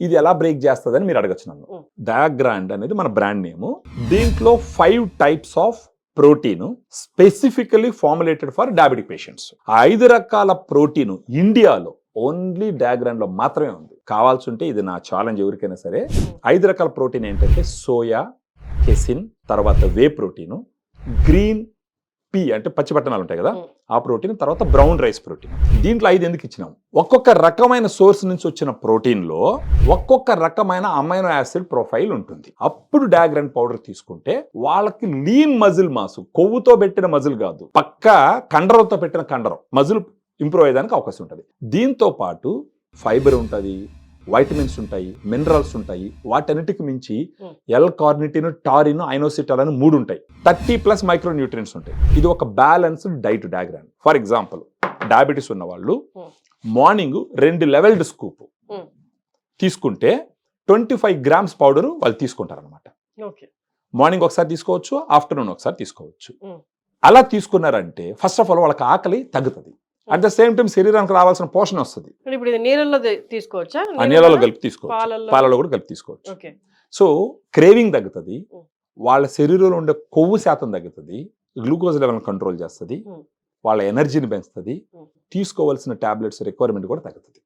ఇది ఎలా బ్రేక్ చేస్తుందని మీరు అడగచ్చు నన్ను. డయాగ్రాండ్ అనేది మన బ్రాండ్ నేమ్ దీంట్లో five types of protein specifically formulated for diabetic patients ఐదు రకాల ప్రోటీన్ ఇండియాలో ఓన్లీ డయాగ్రాండ్లో మాత్రమే ఉంది. కావాల్సి ఉంటే ఇది నా ఛాలెంజ్ ఎవరికైనా సరే. ఐదు రకాల ప్రోటీన్ ఏంటంటే సోయా కెసిన్ తర్వాత వే ప్రోటీన్ గ్రీన్ పీ అంటే పచ్చి పట్టణాలు ఉంటాయి కదా. ఆ ప్రోటీన్ తర్వాత బ్రౌన్ రైస్ ప్రోటీన్. దీంట్లో ఐదు ఎందుకు ఇచ్చినాం? ఒక్కొక్క రకమైన సోర్స్ నుంచి వచ్చిన ప్రోటీన్లో ఒక్కొక్క రకమైన అమైనో యాసిడ్ ప్రొఫైల్ ఉంటుంది. అప్పుడు డయాగ్రాండ్ పౌడర్ తీసుకుంటే వాళ్ళకి లీన్ మజిల్ మాసు కొవ్వుతో పెట్టిన మజిల్ కాదు పక్క కండరంతో పెట్టిన కండరం మజిల్ ఇంప్రూవ్ అయ్యేదానికి అవకాశం ఉంటుంది. దీంతో పాటు ఫైబర్ ఉంటుంది వైటమిన్స్ ఉంటాయి మినరల్స్ ఉంటాయి వాటన్నిటికి మించి. ఎల్ కార్నిటిన్ టారిన్ ఐనోసిటల్ అని మూడు ఉంటాయి థర్టీ ప్లస్ మైక్రో న్యూట్రియన్స్ ఉంటాయి ఇది ఒక balanced diet diagram for example diabetes ఉన్న వాళ్ళు Hmm. మార్నింగ్ రెండు లెవెల్డ్ స్కూప్ Hmm. తీసుకుంటే ట్వంటీ ఫైవ్ గ్రామ్స్ పౌడర్ వాళ్ళు తీసుకుంటారు అనమాట ఓకే మార్నింగ్ ఒకసారి తీసుకోవచ్చు ఆఫ్టర్నూన్ ఒకసారి తీసుకోవచ్చు Hmm. అలా తీసుకున్నారంటే ఫస్ట్ ఆఫ్ ఆల్ వాళ్ళకి ఆకలి తగ్గుతుంది అట్ ద సేమ్ టైం శరీరానికి రావాల్సిన పోషణ వస్తుంది. ఇప్పుడు ఇది ది- తీసుకోవచ్చా? నీళ్ళలో కలిపి తీసుకోవచ్చు. పాలలో కూడా కలిపి తీసుకోవచ్చు. సో క్రేవింగ్ తగ్గుతుంది. వాళ్ళ శరీరంలో ఉండే కొవ్వు శాతం తగ్గుతుంది. గ్లూకోజ్ లెవెల్ కంట్రోల్ చేస్తుంది. వాళ్ళ ఎనర్జీని పెంచుతుంది. తీసుకోవాల్సిన టాబ్లెట్స్ రిక్వైర్మెంట్ కూడా తగ్గుతుంది.